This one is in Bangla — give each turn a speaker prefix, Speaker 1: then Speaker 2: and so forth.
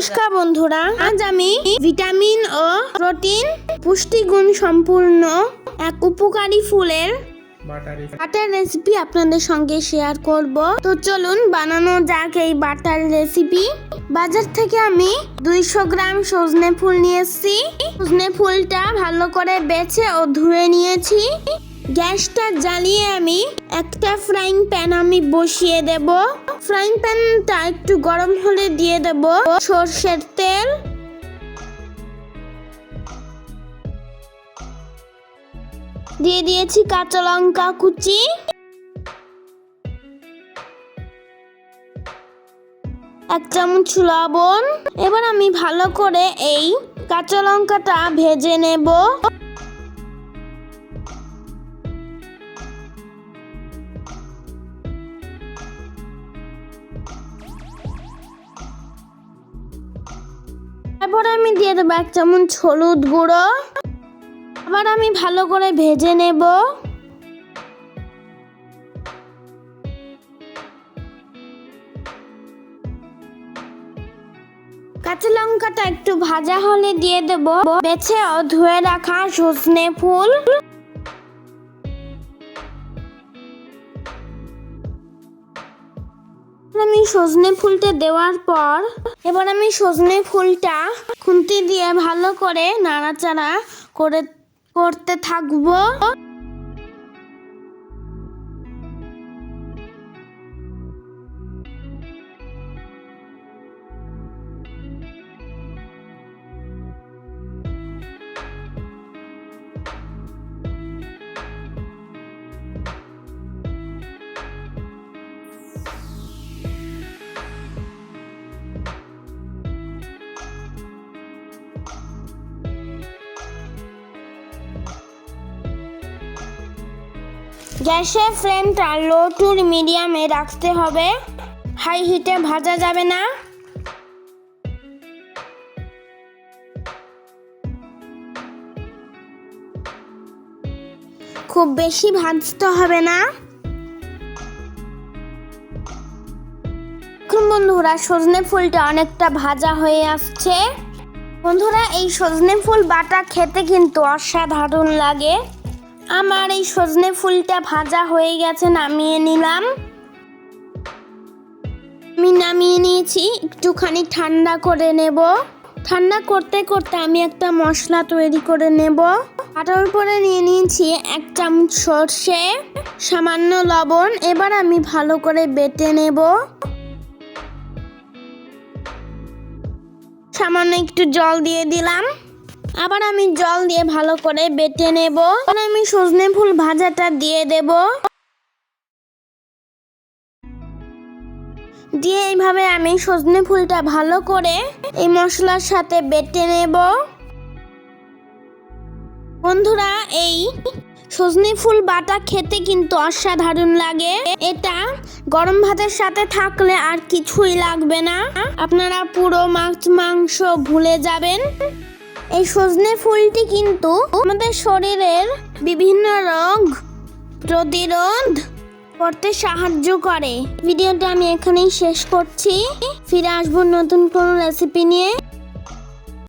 Speaker 1: নমস্কার বন্ধুরা। আজ আমি ভিটামিন ও প্রোটিন পুষ্টিগুণ সম্পূর্ণ এক উপকারী ফুলের
Speaker 2: বাটার
Speaker 1: রেসিপি। আপনাদের সঙ্গে শেয়ার করব। তো চলুন বানানো যাক এই বাটার রেসিপি। বাজার থেকে আমি দুইশো গ্রাম সজনে ফুল নিয়ে এসেছি সজনে ফুলটা ভালো করে বেছে ও ধুয়ে নিয়েছি। গ্যাসটা জ্বালিয়ে আমি একটা ফ্রাইং প্যান আমি বসিয়ে দেব। ফ্রাইং প্যানটা একটু গরম হলে দিয়ে দেব সর্ষের তেল। দিয়ে দিয়েছি কাঁচা লঙ্কা কুচি। এক চামচ লবণ। এবার আমি ভালো করে এই কাঁচা লঙ্কাটা ভেজে নেব। তারপরে আমি দিয়ে দেবো এক চামচ হলুদ গুঁড়ো। আবার আমি ভালো করে ভেজে নেব। কাঁচা লঙ্কাটা একটু ভাজা হলে দিয়ে দেবো। বেছে ও ধুয়ে রাখা সজনে ফুল। আমি সজনে ফুলটা দেওয়ার পর এবার আমি সজনে ফুলটা খুন্তি দিয়ে ভালো করে নাড়াচাড়া করে করতে থাকব। গ্যাসের ফ্লেমটা লো টু মিডিয়ামে রাখতে হবে। হাই হিটে ভাজা যাবে না। খুব বেশি ভাজতে হবে না। এখন বন্ধুরা, সজনে ফুলটা অনেকটা ভাজা হয়ে আসছে। বন্ধুরা, এই সজনে ফুল বাটা খেতে কিন্তু অসাধারণ লাগে। আমার এই সজনে ফুলটা ভাজা হয়ে গেছে, নামিয়ে নিলাম। আমি নামিয়ে নিয়েছি, একটুখানি ঠান্ডা করে নেব। ঠান্ডা করতে করতে আমি একটা মশলা তৈরি করে নেব। আটার উপরে নিয়ে নিয়েছি এক চামচ সর্ষে, সামান্য লবণ, এবার আমি ভালো করে বেটে নেব। সামান্য একটু জল দিয়ে দিলাম। আবার আমি জল দিয়ে ভালো করে বেটে নেব। আমি সজনে ফুল ভাজাটা দিয়ে দেব। দিয়ে এইভাবে আমি সজনে ফুলটা ভালো করে এই মশলার সাথে বেটে নেব। বন্ধুরা, এই সজনে ফুল বাটা খেতে কিন্তু অসাধারণ লাগে। এটা গরম ভাতের সাথে থাকলে আর কিছুই লাগবে না। আপনারা পুরো মাছ, মাংস ভুলে যাবেন। এই সজনে ফুলটি কিন্তু আমাদের শরীরের বিভিন্ন রোগ প্রতিরোধ করতে সাহায্য করে। ভিডিওটা আমি এখানেই শেষ করছি। ফিরে আসব নতুন কোনো রেসিপি নিয়ে।